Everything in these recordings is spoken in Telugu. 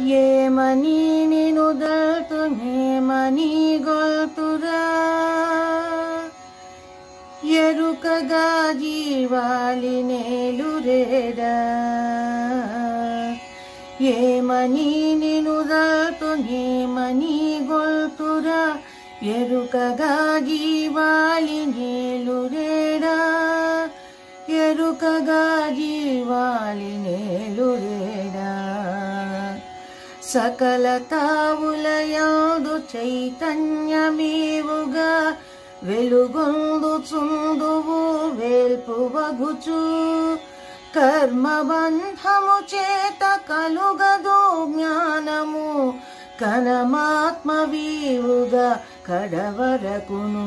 ఏమని నేను దల్తునేమని గొల్తురా? ఎరుకగా జీవాలి నేలు నేలురేడా ఏమని నేను దల్తునేమని గొల్తురా? ఎరుకగా జీవాలి నేలు నేలురేడా ఎరుకగా జీవాలి నేలురేడా సకల తావులయాదు చైతన్యమేవుగా వెలుగొందు వెలుగొందుచుందువు వేల్పువగుచు కర్మబంధము చేత కలుగదు జ్ఞానము కనమాత్మవీవుగా కడవరకును.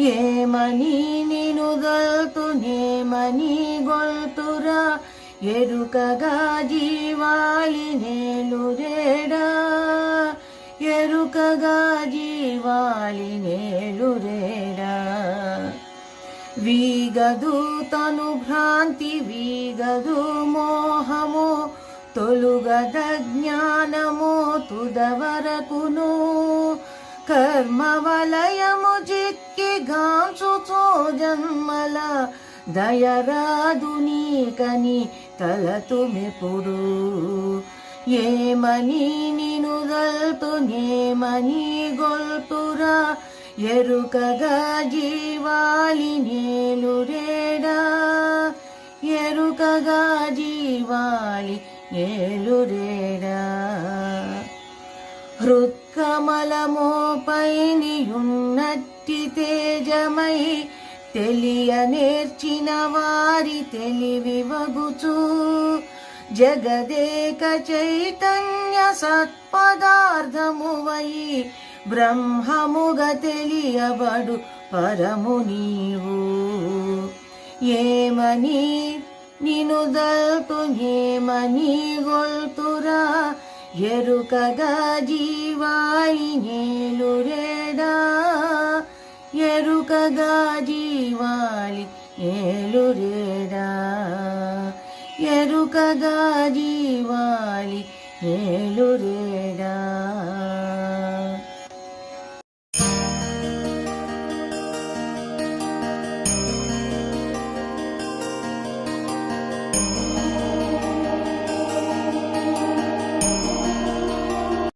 ఏమని నిను గల్తు నేమని గొల్తురా ఎరుకగా జీవాలి నేలురేడా ఎరుకగా జీవాలి నేలురేడా వీగదు తను భ్రాంతి వీగదు మోహము. తొలుగద జ్ఞానము తుదవరకును. కర్మ వలయము చిక్కి గాంచుచో జన్మల. దయరాదు నీకని తలతుమెప్పుడు ఏమని నిను గల్తునేమని గొల్తురా? ఎరుకగా జీవాలి నేలురేడా ఎరుకగా జీవాలి నేలురేడా హృత్కమలమోపైనియున్నట్టి తేజమై తెలియ నేర్చిన వారి తెలివి వగుచు. జగదేక చైతన్య సత్పదార్థమువై బ్రహ్మముగ తెలియబడు పరము నీవు. ఏమని నిను దల్తు ఏమని గొల్తురా? ఎరుకగా జీవాయి నేలురేడా? ఎరుకగా జీవాలి ఏలురేడా. ఎరుకగా జీవాలి ఏలురేడా.